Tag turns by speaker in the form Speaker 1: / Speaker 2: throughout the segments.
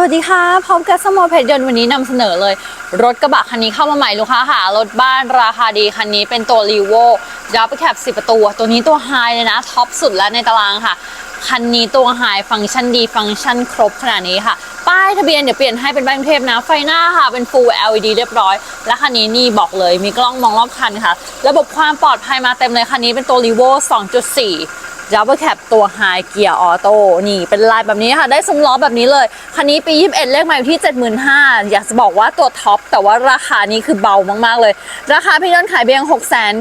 Speaker 1: สวัสดีค่ะ พร้อมกับสมอเพจยนต์วันนี้นำเสนอเลย รถกระบะคันนี้เข้ามาใหม่ลูกค้าค่ะ รถบ้านราคาดีคันนี้เป็นตัวรีโวดับเบิลแคป10ประตู ตัวนี้ตัวไฮเลยนะ ท็อปสุดแล้วในตารางค่ะ คันนี้ตัวไฮฟังก์ชันดี ฟังก์ชันครบขนาดนี้ค่ะ ป้ายทะเบียนเดี๋ยวเปลี่ยนให้เป็นบ้านเทพนะ ไฟหน้าค่ะ เป็น Full LED เรียบร้อย และคันนี้นี่บอกเลยมีกล้องมองรอบคันค่ะ ระบบความปลอดภัยมาเต็มเลยคันนี้เป็นตัวรีโว2.4 ดับเบิลแคปตัวไฮเกียร์ออโต้นี่เป็นลายแบบนี้ค่ะ ได้ซุ้มล้อแบบนี้เลย คันนี้ปี 21 เลขใหม่อยู่ที่ 75,000 อยากจะบอกว่าตัวท็อป แต่ว่าราคานี้คือเบามาก ๆ เลย ราคาพี่ต้นขายเพียง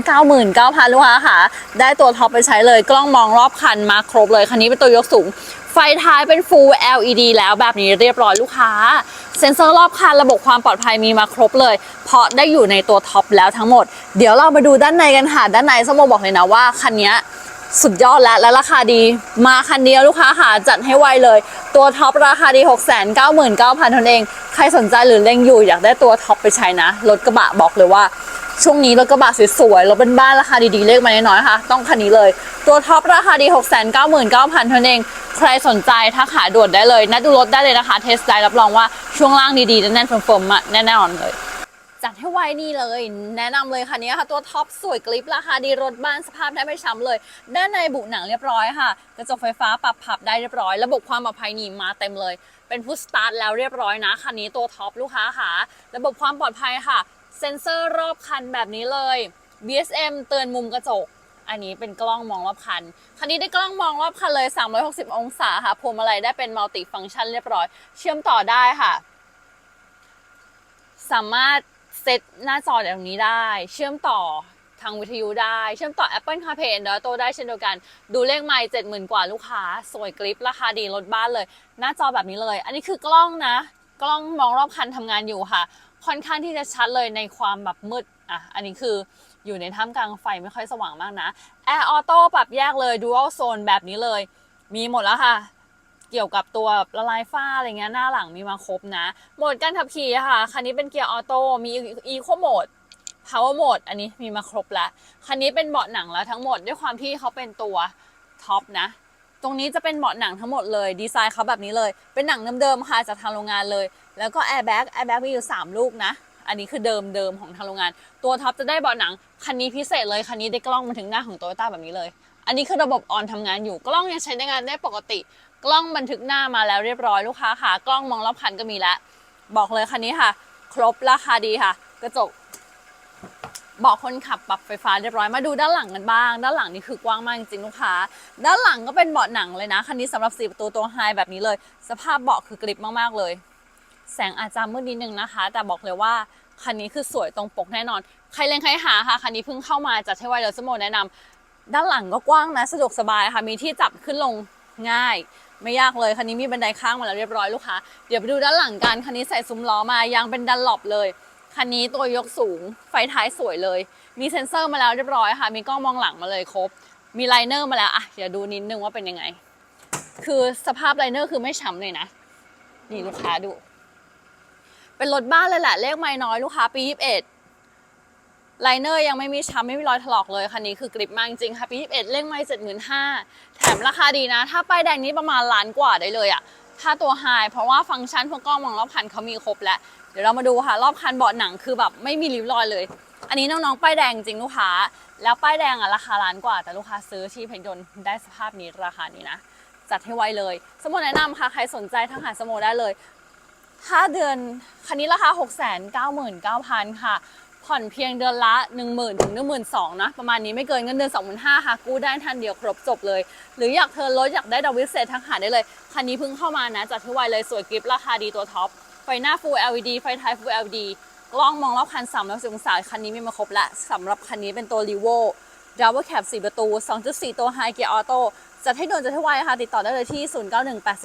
Speaker 1: 699,000 ลูกค้าค่ะ ได้ตัวท็อปไปใช้เลย กล้องมองรอบคันมาครบเลย คันนี้เป็นตัวยกสูงไฟท้ายเป็น Full LED แล้วแบบนี้เรียบร้อยลูกค้า เซ็นเซอร์รอบคันระบบความปลอดภัยมีมาครบเลย เพราะได้อยู่ในตัวท็อปแล้วทั้งหมด เดี๋ยวเรามาดูด้านในกันค่ะ ด้านในสมโมบอกเลยนะว่าคันนี้ สุดยอดแล้วและราคาดีมาคันเดียวลูกค้าหาจัดให้ไวเลย ตัวท็อปราคาดี 6 9 9 0 0 0เท่านั้นเอง ใครสนใจหรือเล็งอยู่อยากได้ตัวท็อปไปใช้นะ รถกระบะบอกเลยว่า ช่วงนี้รถกระบะสวยๆรถบ้านๆราคาดีๆเลขมาน้อยๆค่ะ ต้องคันนี้เลย ตัวท็อปราคาดี 6 9 9 0 0 0เท่านั้นเอง ใครสนใจถ้าขายด่วนได้เลยนัดดูรถได้เลยนะคะ เทสไดรับรองว่าช่วงล่างดีๆแน่นๆเฟิร์มๆแน่นอนเลย จัดให้ไวนี่เลย แนะนำเลยค่ะนี้ค่ะตัวท็อปสวยกลิปราคาดีรถบ้านสภาพได้ไม่ช้ำเลย ด้านในบุหนังเรียบร้อยค่ะกระจกไฟฟ้าปรับพับได้เรียบร้อย ระบบความปลอดภัยนี่มาเต็มเลย เป็นพุชสตาร์ทแล้วเรียบร้อยนะคันนี้ตัวท็อปลูกค้าค่ะ ระบบความปลอดภัยค่ะ เซ็นเซอร์รอบคันแบบนี้เลย BSM เตือนมุมกระจก อันนี้เป็นกล้องมองรอบคัน คันนี้ได้กล้องมองรอบคันเลย 360 องศาค่ะพวงมาลัยได้เป็นมัลติฟังก์ชันเรียบร้อย เชื่อมต่อได้ค่ะ สามารถ เซตหน้าจอแบบตรงนี้ได้ เชื่อมต่อทางวิทยุได้ เชื่อมต่อ Apple CarPlay Android Auto ได้เช่นเดียวกัน ดูเลขไมล์เจ็ดหมื่นกว่าลูกค้า สวยกริปราคาดีรถบ้านเลย หน้าจอแบบนี้เลย อันนี้คือกล้องนะ กล้องมองรอบคันทำงานอยู่ค่ะ ค่อนข้างที่จะชัดเลยในความแบบมืดอะอันนี้คืออยู่ในท่ามกลางไฟไม่ค่อยสว่างมากนะ Air Auto ปรับแยกเลย Dual Zone แบบนี้เลย มีหมดแล้วค่ะ เกี่ยวกับตัวละลายฝ้าอะไรเงี้ยหน้าหลังมีมาครบนะ โหมดการขับขี่ค่ะ คันนี้เป็นเกียร์ออโต้ มีอีโคโหมด power mode อันนี้มีมาครบแล้ว คันนี้เป็นเบาะหนังแล้วทั้งหมดด้วยความที่เขาเป็นตัวท็อปนะ ตรงนี้จะเป็นเบาะหนังทั้งหมดเลย ดีไซน์เขาแบบนี้เลย เป็นหนังเดิมๆค่ะจากทางโรงงานเลย แล้วก็แอร์แบ็กแอร์แบ็กมีอยู่ 3 ลูกนะ อันนี้คือเดิมเดิมๆของทางโรงงาน ตัวท็อปจะได้เบาะหนัง คันนี้พิเศษเลย คันนี้ได้กล้องมาถึงหน้าของโตโยต้าแบบนี้เลย อันนี้คือระบบออนทำงานอยู่กล้องยังใช้ได้งานได้ปกติ กล้องบันทึกหน้ามาแล้วเรียบร้อยลูกค้าค่ะ กล้องมองรอบคันก็มีแล้ว บอกเลยคันนี้ค่ะ ครบราคาดีค่ะ กระจกบาะคนขับปรับไฟฟ้าเรียบร้อยมาดูด้านหลังกันบ้าง ด้านหลังนี่คือกว้างมากจริงๆลูกค้า ด้านหลังก็เป็นเบาะหนังเลยนะคันนี้สำหรับสี่ประตูตัวไฮแบบนี้เลย สภาพเบาะคือกริบมากๆเลย แสงอาจจะมืดนิดนึงนะคะ แต่บอกเลยว่าคันนี้คือสวยตรงปกแน่นอน ใครเล็งใครหาค่ะคันนี้เพิ่งเข้ามาจัดให้ไวเดี๋ยวสโมแนะนำ ด้านหลังก็กว้างนะสะดวกสบายค่ะมีที่จับขึ้นลงง่าย ไม่ยากเลยคันนี้มีบันไดข้างมาแล้วเรียบร้อยลูกค้าเดี๋ยวไปดูด้านหลังกันคันนี้ใส่ซุ้มล้อมายางเป็นดันหลบเลยคันนี้ตัวยกสูงไฟท้ายสวยเลย มีเซ็นเซอร์มาแล้วเรียบร้อยค่ะ มีกล้องมองหลังมาเลยครบ มีไลเนอร์มาแล้วอะเดี๋ยวดูนิดนึงว่าเป็นยังไง คือสภาพไลเนอร์คือไม่ช้ำเลยนะ นี่ลูกค้าดู เป็นรถบ้านเลยแหละเลขไม่น้อยลูกค้าปี 21 ไลเนอร์ยังไม่มีช้ำไม่มีรอยถลอกเลยคันนี้คือกริบมากจริงค่ะปี 21เลขไม่75,000แถมราคาดีนะ ถ้าป้ายแดงนี้ประมาณล้านกว่าได้เลยอะถ้าตัวไฮเพราะว่าฟังก์ชันพวกกล้องมองรอบคันเขามีครบแล้ว เดี๋ยวเรามาดูค่ะ รอบคันเบาะหนังคือแบบไม่มีริ้วรอยเลย อันนี้น้องๆป้ายแดงจริงลูกค้า แล้วป้ายแดงอะราคาล้านกว่า แต่ลูกค้าซื้อที่เพชรยนได้สภาพนี้ราคานี้นะจัดให้ไวเลย สมมติแนะนำค่ะใครสนใจทักหาสมโมได้เลยถ้าเดือนคันนี้ราคา 6 9 9 0 0 0 ค่ะ ผ่อนเพียงเดือนละ 1 0,000ถึง12,000นะประมาณนี้ไม่เกินเงินเดือน25,000ค่ะกู้ได้ทันเดียวครบจบเลย หรืออยากเทิร์นรถอยากได้ดอกเบี้ยพิเศษทักหาได้เลย คันนี้เพิ่งเข้ามานะจัดที่ไวเลยสวยกริปราคาดีตัวท็อปไฟหน้า Full LED ไฟท้าย Full LED กล้องมองรอบคัน360องศาคันนี้มีมาครบละสำหรับคันนี้เป็นตัว r e v o Double Cab 4 ประตู 2.4 ตัว High Gear Auto จัดให้ด่วนจัดให้ไวค่ะ ติดต่อได้เลยที่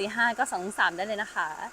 Speaker 1: 0918459223 ได้เลยนะคะ